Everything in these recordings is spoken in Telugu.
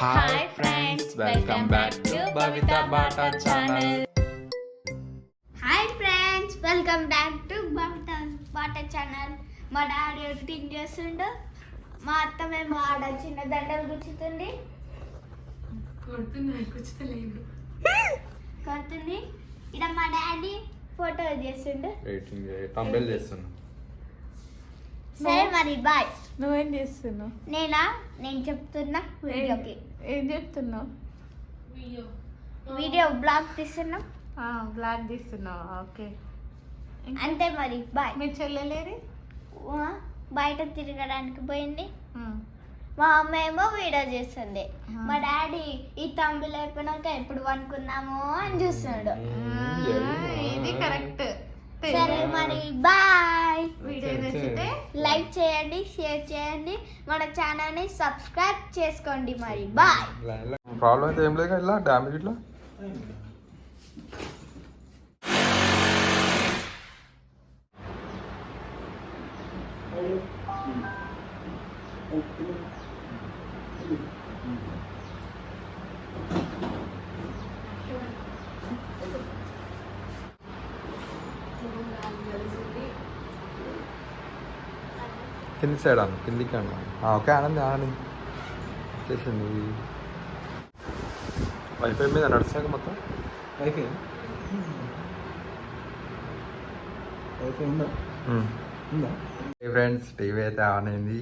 Hi friends welcome back to Bata channel hi friends welcome back to Bata Bata channel మా డాడీ ఎడిటింగ్ చేస్తుండు? మా అత్త మేము ఆడ చిన్న దండలు గుచ్చుతుంది. కొడుతుంది. ఇక్కడ మా డాడీ ఫోటో చేస్తుండు. వెయిటింగ్ తంబెల్ చేస్తున్నా సరే మరి బాయ్ నువ్వేం చేస్తున్నావు? నేనా? నేను చెప్తున్నా వీడియోకి. ఏం చెప్తున్నావు? వీడియో. బ్లాగ్ తీస్తున్నాం బ్లాగ్ తీస్తున్నావు? ఓకే. అంతే మరి బాయ్. మీ చెల్లెలేరి బయట తిరగడానికి పోయింది. మా అమ్మ ఏమో వీడియో చేస్తుంది. మా డాడీ ఈ తంబులు అయిపోయినాక ఎప్పుడు వండుకుందాము అని చూస్తున్నాడు. ఇది కరెక్ట్. సరే మరి బాయ్. లైక్ చేయండి షేర్ చేయండి. మన ఛానల్ని సబ్స్క్రైబ్ చేసుకోండి మరి. బాయ్. ప్రాబ్లం అయితే ఏం లేదు ఇలా డ్యామేజ్ ఇట్లా. Thank you. కింది సైడ్ అన్న కిందికి అన్న ఓకే ఆనంది ఆనంది. చేసింది. వైఫై మీద నడుస్తాక మొత్తం? వైఫై వైఫై ఉందా? ఉందా? ఫ్రెండ్స్ టీవీ అయితే ఆన్ అయింది.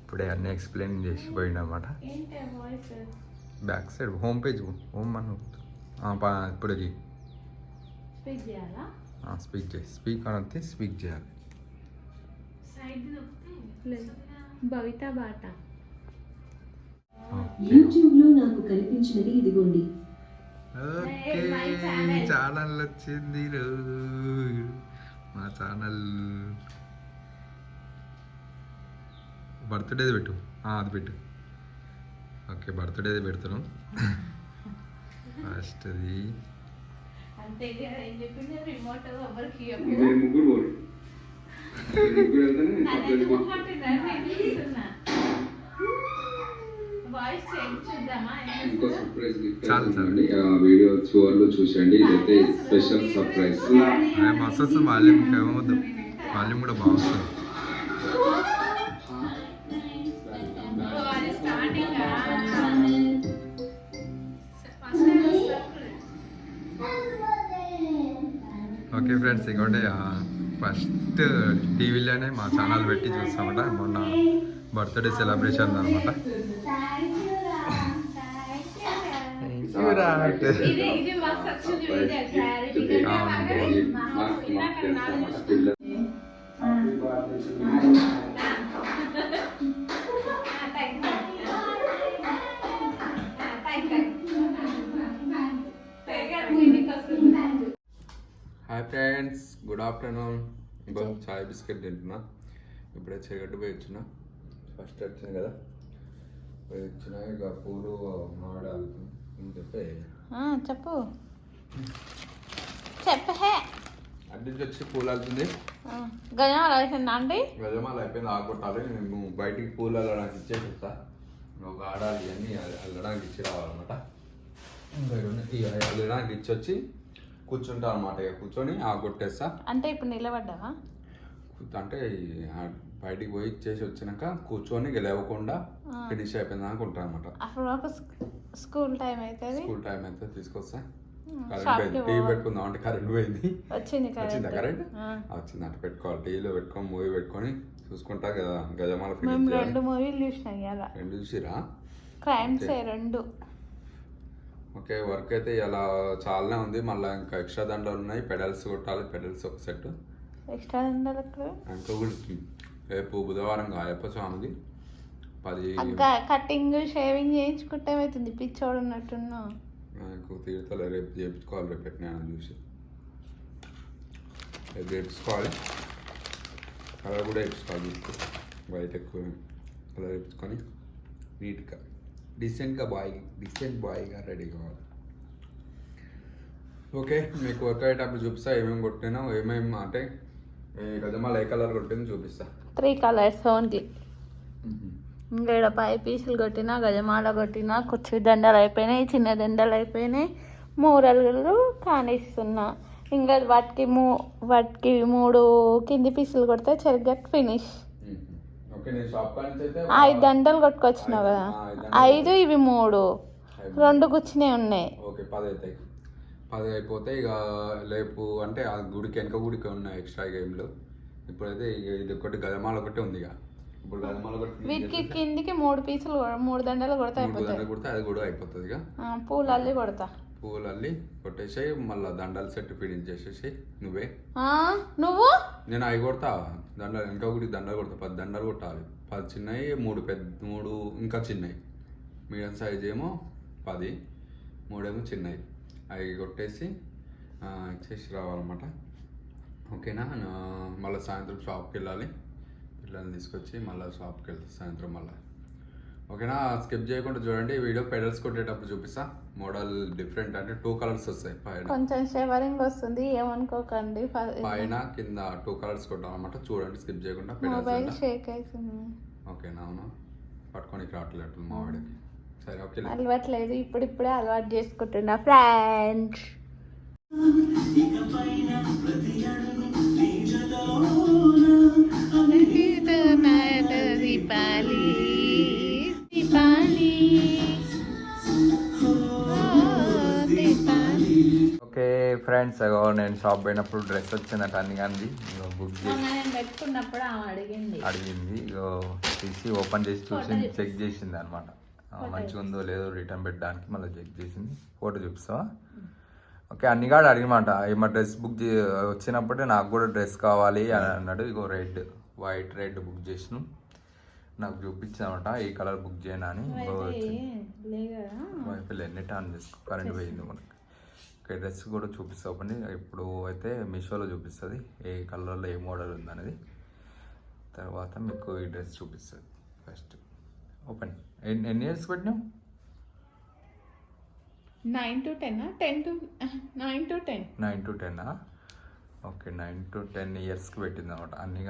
ఇప్పుడే అన్నీ ఎక్స్ప్లెయిన్ చేసి voice back side home page home అని ఇప్పుడు స్పీక్ చేయాలా? స్పీక్ చేయి. స్పీక్ స్పీక్ చేయాలి. భవిత బాట. యూట్యూబ్లో నాకు కనిపించినది ఇదిగోండి. ఛానల్. వచ్చింది రో. మా ఛానల్. బర్త్డేది పెట్టు. ఆ, అది పెట్టు. ఓకే బర్త్డేది పెడుతున్నాం. ఫస్ట్ అది అంతే కదా ఏం చెప్పింది? రిమోట్ ఎవరికి ఇంకో సర్ప్రైజ్ గిఫ్ట్ చాలు, చాలు. అండి ఆ వీడియో చివర్లో చూసండి ఇదైతే స్పెషల్ సర్ప్రైజ్ మస్తు వస్తుంది వాల్యూమ్ ఏమవుద్దు వాల్యూమ్ కూడా బాగా వస్తుంది స్టార్టింగ్ ఓకే ఫ్రెండ్స్ ఇంకోటి ఫస్ట్ టీవీలోనే మా ఛానల్ పెట్టి చూస్తామట మొన్న బర్త్డే సెలబ్రేషన్ అనమాట ఇది హాయ్ ఫ్రెండ్స్ గుడ్ ఆఫ్టర్నూన్. ఇంకో చాయ్ బిస్కెట్ తింటున్నా. ఇప్పుడే చీకట్టు పోయి వచ్చిన. ఫస్ట్ వచ్చింది కదా? పోయి వచ్చిన ఇక పూలు మామిడి ఆగుతుంది అని చెప్పి? చెప్పు. చెప్పే. వచ్చి పూలు ఆగుతుంది గజం రాసిందా అండి? గజమాలు అయిపోయింది ఆగొట్టాలి నేను బయటికి పూలు అల్లడానికి ఇచ్చేసి వస్తా ఒక ఆడాలి అన్ని అల్లడానికి ఇచ్చి రావాలన్నమాట. అల్లడానికి ఇచ్చి వచ్చి కూర్చుంటా అనమాట ఇక కూర్చొని ఆగొట్టేస్తా అంటే ఇప్పుడు నిలబడ్డావా? కూర్చో- అంటే ఆ బయటికి పోయి ఇచ్చేసి వచ్చినాక కూర్చొని లేవకుండా ఫినిష్ అయిపోయింది అనుకుంటా అనమాట అప్పుడు ఒక స్కూల్ టైం అవుతుంది స్కూల్ టైం అయితే తీసుకొస్తా. కరెంట్ టీవీ పెట్టుకుందాం అంటే కరెంట్ పోయింది. వచ్చింది వచ్చిందా కరెంట్. వచ్చింది అంటే పెట్టుకోవాలి. టీవీలో పెట్టుకొని మూవీ పెట్టుకొని చూసుకుంటా కదా గజమాల. రెండు మూవీలు చూసినాం రెండు చూసిరా? క్రైమ్స్ రెండు. ఓకే వర్క్ అయితే ఇలా చాలానే ఉంది. మళ్ళీ ఇంకా ఎక్స్ట్రా దాంట్లో ఉన్నాయి. పెడల్స్ కొట్టాలి. పెడల్స్ ఒక సెట్ ఎక్స్ట్రా ఉండాలి ఇంకొకటి రేపు బుధవారం గాయప్ప స్వామిది. పది కటింగ్ షేవింగ్ చేయించుకుంటే ఏమవుతుంది పిచ్చోడు ఉన్నట్టున్నా. నాకు తీరుతలే. రేపు చేయించుకోవాలి. రేపు పెట్టినా చూసి. రేపు చేయించుకోవాలి. కలర్ కూడా వేయించుకోవాలి. వైట్ ఎక్కువ కలర్ వేయించుకొని నీట్గా. డీసెంట్గా బాయ్ డీసెంట్ బాయ్గా రెడీ కావాలి ఓకే మీకు వర్క్ అయ్యేటప్పుడు చూపిస్తా ఏమేమి కొట్టినా ఏమేమి అంటే గజమాల ఏ కలర్ కొట్టింది చూపిస్తా. త్రీ కలర్స్ ఓన్లీ ఇంకా పై పీసులు కొట్టినా గజమాల కొట్టినా కుర్చీ దండలు అయిపోయినాయి చిన్న దండలు అయిపోయినాయి మూరలు కానిస్తున్నా. ఇంకా వాటికి మూ వాటికి మూడు కింది పీసులు కొడితే సరిగ్గా ఫినిష్ ఓకే నేను షాప్ కాడ నుంచి అయితే ఐదు దండలు కొట్టుకొచ్చినావు కదా? ఐదు ఇవి మూడు. రెండు కూర్చునే ఉన్నాయి. ఓకే పది అవుతాయి పది అయిపోతే ఇక లేపు అంటే ఆ గుడికి వెనక గుడికి ఉన్నాయి ఎక్స్ట్రా గేమ్లు. ఇప్పుడైతే ఇక ఇది ఒకటి గజమాల ఒకటి ఉంది ఇక. ఇప్పుడు గజమాల ఒకటి వీటికి కిందికి మూడు పీసులు మూడు దండలు కొడితే అయిపోతాయి. కొడితే అది కూడా అయిపోతుంది ఇక. ఆ, పూలు అల్లి కొడతా. పువ్వులు అల్లి కొట్టేసి మళ్ళీ దండలు సెట్ ఫినిష్ చేసేసి నువ్వే నువ్వు? నేను అవి కొడతా. దండలు వెనక గుడికి దండలు కొడతా. పది దండలు కొట్టాలి. పది చిన్నవి మూడు పెద్ద మూడు ఇంకా చిన్నవి మీడియం సైజ్ ఏమో పది మూడేమో చిన్నవి అవి కొట్టేసి ఇచ్చేసి రావాలన్నమాట. ఓకేనా? మళ్ళీ సాయంత్రం షాప్కి వెళ్ళాలి. పిల్లల్ని తీసుకొచ్చి మళ్ళీ షాప్కి వెళ్తా సాయంత్రం మళ్ళీ. ఓకేనా? స్కిప్ చేయకుండా చూడండి. వీడియో పెడల్స్ కొట్టేటప్పుడు చూపిస్తా. మోడల్ డిఫరెంట్ అంటే టూ కలర్స్ వస్తాయి పైన. కొంచెం షెవరింగ్ వస్తుంది ఏమనుకోకండి. పైన కింద టూ కలర్స్ కొట్టాలన్నమాట చూడండి స్కిప్ చేయకుండా మొబైల్. షేక్ అవుతుంది ఓకేనా అవునా పట్టుకొని రావట్లేదు మా వాడికి. సరే ఓకే అలవాట్లేదు ఇప్పుడు ఇప్పుడే అలవాటు చేసుకుంటున్నా. ఫ్రెండ్స్ దీపాలి దీపాలి ఫ్రెండ్స్ నేను షాప్ పోయినప్పుడు డ్రెస్ వచ్చిందట అన్ని కానీ బుక్ చేసి పెట్టుకున్నప్పుడు అడిగింది. అడిగింది. ఇగో తీసి ఓపెన్ చేసి చూసి చెక్ చేసింది అనమాట మంచిగా ఉందో లేదో రిటర్న్ పెట్టడానికి మళ్ళీ చెక్ చేసింది. ఫోటో చూపిస్తావా? ఓకే అన్ని కాడ అడిగమాట ఏమో డ్రెస్ బుక్ చే వచ్చినప్పుడే నాకు కూడా డ్రెస్ కావాలి అని అన్నాడు. ఇగో రెడ్ వైట్ రెడ్ బుక్ చేసినాం. నాకు చూపించామట ఈ కలర్ బుక్ చేయను అని. ఇగో. వైఫై ఎన్ని ఆన్ చేసుకో. కరెంట్ పోయింది మనకి. ఓకే డ్రెస్ కూడా చూపిస్తా ఓపెన్ ఇప్పుడు అయితే మీషోలో చూపిస్తుంది. ఏ కలర్లో ఏ మోడల్ ఉందనేది. తర్వాత మీకు ఈ డ్రెస్ చూపిస్తుంది ఫస్ట్. ఓపెన్. ఎన్ని ఎన్ని ఇయర్స్ పెట్టినావు? Nine to ten ten to nine to ten. Nine to టెన్నా okay nine to ten ఇయర్స్కి పెట్టింది అనమాట అన్ని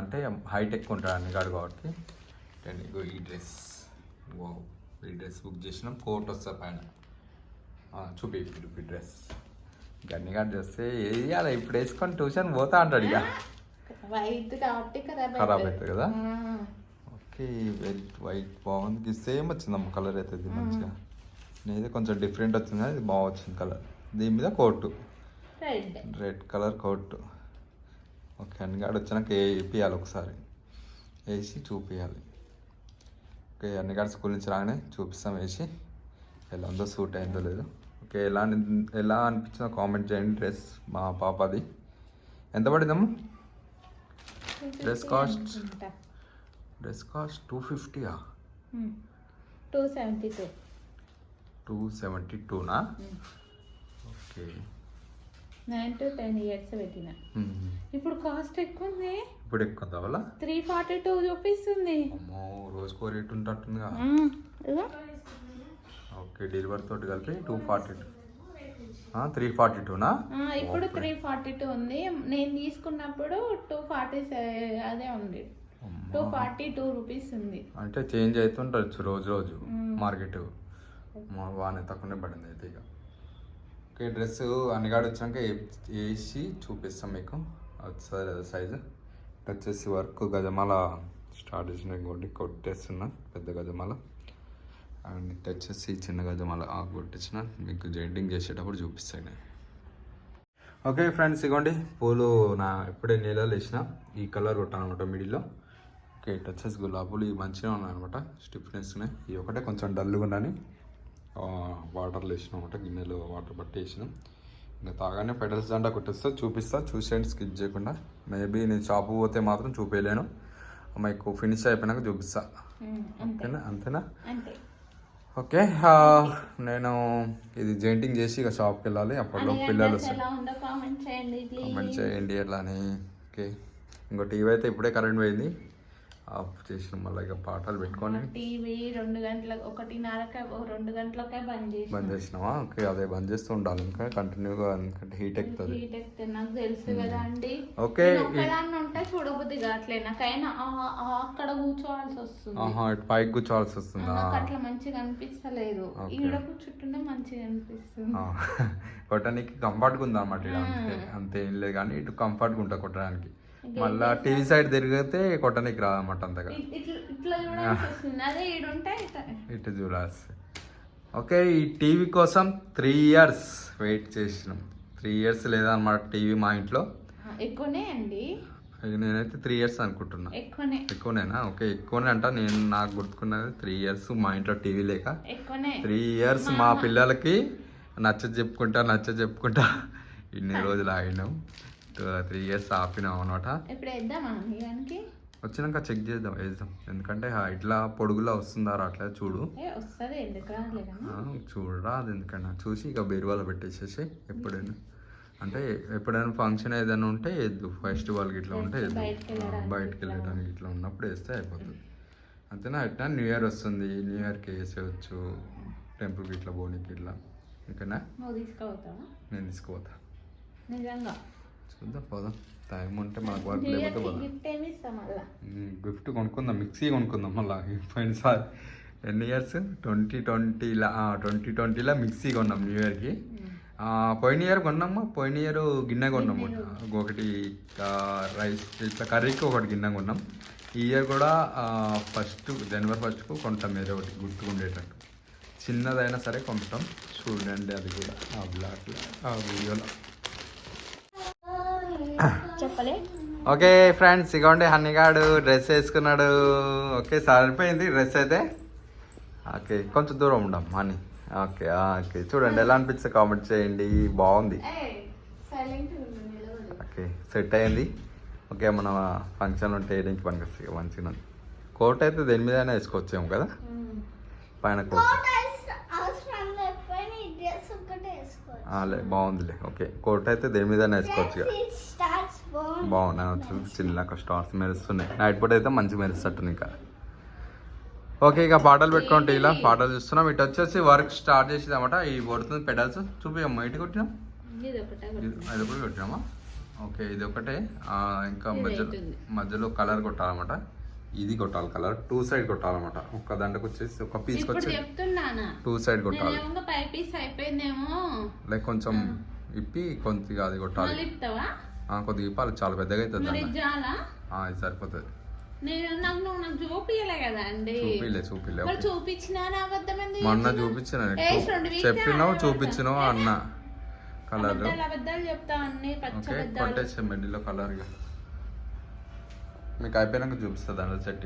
అంటే హైట్ ఎక్కువ ఉంటుంది అన్ని కాదు కాబట్టి. టెన్ ఈ డ్రెస్. ఈ డ్రెస్ బుక్ చేసినాం. కోట్ వస్తా పైన. చూపి డ్రెస్. గన్ని కాదు చేస్తే వేయాలి ఇప్పుడు వేసుకొని ట్యూషన్ పోతా అంటాడు ఇక. వైట్ కాబట్టి ఖరాబ్ అవుతుంది కదా? ఓకే వైట్ వైట్ బాగుంది. సేమ్ వచ్చిందమ్మ కలర్ అయితే ఇది మంచిగా. నేది కొంచెం డిఫరెంట్ వచ్చింది కానీ ఇది బాగా వచ్చింది కలర్. దీని మీద coat. Red. Red colour coat. Okay అన్ని కాడ వచ్చినాక వేపియాలి ఒకసారి. వేసి చూపించాలి ఓకే అన్ని కాడ స్కూల్ నుంచి రాగానే చూపిస్తాం వేసి. ఎలా ఉందో సూట్ అయిందో లేదో. ఓకే ఎలా ఎలా అనిపించిందో కామెంట్ చేయండి. డ్రెస్ మా పాపది. ఎంత పడిందమ్మా? Dress cost? Dress cost two ఫిఫ్టీయా? Two seventy two. Two seventy టూనా? Okay. Nine to ten years పెట్టిన. ఇప్పుడు కాస్ట్ ఎక్కువ ఉంది ఇప్పుడు ఎక్కువ కావాలా? త్రీ ఫార్టీ టూ చూపిస్తుంది. రోజుకో రేట్ ఉంటుంటుందిగా ఇదిగో. ఓకే డెలివరీ తోటి కలిపి two forty two three forty టూనా ఇప్పుడు త్రీ ఫార్టీ టూ ఉంది. నేను తీసుకున్నప్పుడు టూ ఫార్టీ అదే ఉంది. టూ ఫార్టీ టూ రూపీస్ ఉంది. అంటే చేంజ్ అవుతుండొచ్చు రోజు రోజు మార్కెట్. బాగానే తక్కువనే పడింది అయితే ఇక. ఓకే డ్రెస్ అన్ని కాడ వచ్చాక వేసి చూపిస్తాం మీకు. వస్తుంది లేదా సైజు వచ్చేసి వర్క్ గజమాల స్టార్ట్ చేసిన ఇంకోటి కొట్టేస్తున్నా పెద్ద గజమాల. అండ్ ఇటు వచ్చేసి చిన్న గజమాల ఆ కొట్టించిన. మీకు జెంటింగ్ చేసేటప్పుడు చూపిస్తాను నేను. ఓకే ఫ్రెండ్స్ ఇగోండి. పూలు నా ఎప్పుడే నీళ్ళలో వేసిన. ఈ కలర్ కొట్టాను అనమాట మిడిల్లో. ఓకే ఇటు వచ్చేసి గులాబీలు ఇవి మంచిగా ఉన్నాయి అనమాట. స్టిఫ్నెస్ ఉన్నాయి. ఇవి ఒకటే కొంచెం డల్గా ఉన్నాయని వాటర్లో వేసినాం అనమాట. గిన్నెలో వాటర్ పట్టి వేసినాం. ఇంకా తాగానే పెడల్స్ దండా కొట్టేస్తా చూపిస్తా. చూసేయండి స్కిప్ చేయకుండా. మేబీ నేను షాప్ పోతే మాత్రం చూపించలేను మీకు ఫినిష్ అయిపోయినాక చూపిస్తా. ఓకేనా? అంతేనా? అంతే. ఓకే నేను ఇది జెయింటింగ్ చేసి ఇక షాప్కి వెళ్ళాలి. అప్పట్లో పిల్లలు కామెంట్ చేయండి ఎట్లా అని ఓకే ఇంకో టీవీ అయితే ఇప్పుడే కరెంట్ పోయింది. ఆఫ్ చేసిన మళ్ళీ ఇక పాటలు పెట్టుకొని టీవీ రెండు గంటలకు ఒకటిన్నరకే రెండు గంటలకే బంద్ చేసి బంద్ చేసినావా ఓకే అదే బంద్ చేస్తూ ఉండాలి ఇంకా కంటిన్యూగా ఎందుకంటే హీట్ ఎక్కుతుంది. హీట్ ఎక్కితే నాకు తెలుసు కదా అండి. ఓకే నేను ఒక్కదాన్ని ఉంటే చూడబుద్ధి కావట్లే నాకైనా అక్కడ కూర్చోవాల్సి వస్తుంది. ఆహా పైకి కూర్చోవాల్సి వస్తుందా? నాకు అట్లా మంచిగా అనిపిస్తలేదు. ఈడ కూర్చుంటుంటే మంచిగా అనిపిస్తుంది. కొట్టడానికి కంఫర్ట్గా ఉంది అనమాట ఇక్కడ అంతే అంతే ఏం లేదు కానీ ఇటు కంఫర్ట్గా ఉంటుంది కొట్టడానికి. మళ్ళా టీవీ సైడ్ తిరిగితే కొట్టడానికి రాదన్నమాట అంతగా. ఇటు చూడాల్సి. ఓకే ఈ టీవీ కోసం త్రీ ఇయర్స్ వెయిట్ చేసినాం. త్రీ ఇయర్స్ లేదన్నమాట టీవీ మా ఇంట్లో. ఎక్కువనే అండి. నేనైతే త్రీ ఇయర్స్ అనుకుంటున్నా. ఎక్కువనే. ఎక్కువనేనా? ఓకే ఎక్కువనే అంట. నేను నాకు గుర్తుకున్నది త్రీ ఇయర్స్ మా ఇంట్లో టీవీ లేక. త్రీ ఇయర్స్ మా పిల్లలకి నచ్చ చెప్పుకుంటా నచ్చ చెప్పుకుంటా. ఇన్ని రోజులు ఆగినాం. త్రీ ఇయర్స్ ఆపినాం అనమాట ఇప్పుడు వేద్దామా దానికి వచ్చినాక చెక్ చేద్దాం వేద్దాం. ఎందుకంటే ఇట్లా పొడుగులా వస్తుందా అట్లా చూడు. చూడరా అది ఎందుకన్నా. చూసి ఇక బీరువాలో పెట్టేసేసి ఎప్పుడైనా. అంటే ఎప్పుడైనా ఫంక్షన్ ఏదైనా ఉంటే వేద్దు. ఫెస్టివల్కి ఇట్లా ఉంటే. బయటికి వెళ్ళడానికి ఇట్లా ఉన్నప్పుడు వేస్తే అయిపోతుంది. అంతేనా? అట్లా న్యూ ఇయర్ వస్తుంది. న్యూ ఇయర్కి వేసేయచ్చు. టెంపుల్కి ఇట్లా బోనికి ఇట్లా. ఓకేనా? తీసుకుపోతావా? నేను తీసుకుపోతా. నిజంగా? చూద్దాం పోదాం. టైం ఉంటే మనకు వర్క్ లేకపోతే పోదాం. గిఫ్ట్ కొనుక్కుందాం మిక్సీ కొనుక్కుందాం మళ్ళీ. పోయినసారి ఎన్ని ఇయర్స్? ట్వంటీ ట్వంటీలా ట్వంటీ ట్వంటీలో మిక్సీ కొన్నాం న్యూ ఇయర్కి. పోయిన ఇయర్ కొన్నాము? పోయిన ఇయర్ గిన్నె కొన్నాము ఒకటి రైస్ ఇట్లా కర్రీకి ఒకటి గిన్నె కొన్నాం. ఈ ఇయర్ కూడా ఫస్ట్ జనవరి ఫస్ట్కు కొంటాం ఏదో ఒకటి గుర్తుకుండేటట్టు. చిన్నదైనా సరే కొంటాం. చూడండి అది కూడా. ఆ బ్లాక్లో ఆ వీడియోలో. చెప్పలే. ఓకే ఫ్రెండ్స్ ఇగోండి హన్నీగాడు డ్రెస్ వేసుకున్నాడు. ఓకే సరిపోయింది డ్రెస్ అయితే. ఓకే కొంచెం దూరం ఉండం హనీ. Okay okay. చూడండి ఎలా అనిపిస్తుంది కామెంట్ చేయండి. బాగుంది. ఓకే సెట్ అయింది. ఓకే మన ఫంక్షన్ ఉంటే వేయడానికి పనికొస్తుంది ఇక మంచిగా. కోట్ అయితే దేని మీద అయినా వేసుకోవచ్చేమో కదా? పైన కోట్ కోట్ అవసరం- అవసరం లేకపోయినా ఈ డ్రెస్ ఒక్కటే వేసుకోవచ్చు ఆ, లే బాగుందిలే. ఓకే. కోట్ అయితే దేని మీద వేసుకోవచ్చు ఇక. చిన్న స్టార్స్ మెరుస్తున్నాయి. నైట్ పూట అయితే మంచి మెరుస్తట్టు ఇంకా. ఓకే ఇక పాటలు పెట్టుకోండి ఇలా పాటలు చూస్తున్నాం. ఇటు వచ్చేసి వర్క్ స్టార్ట్ చేసేదన్నమాట ఈ పడుతుంది పెడల్స్. చూపియమ్మా ఇటు కొట్టినాం. అది ఒకటి కొట్టినామా? ఓకే ఇది ఒకటే. ఇంకా మధ్యలో. మధ్యలో కలర్ కొట్టాలన్నమాట. ఇది కొట్టాలి కలర్. Two side కొట్టాలన్నమాట. ఒక్క దండకు వచ్చేసి ఒక పీస్ టూ సైడ్ కొట్టాలి. లైక్ కొంచెం ఇప్పి కొద్దిగా అది కొట్టాలి. కొద్దిగా ఇప్పాలి. చాలా పెద్దగా అవుతుంది సరిపోతుంది. మొన్న చెప్పినావు? చూపించిన చెప్పినావు? చూపించినావు. అన్న కలర్ ఓకే అబద్ధాలు. కొట్టేసాం కలర్ మీకు అయిపోయినాక చూపిస్తుంది దాంట్లో సెట్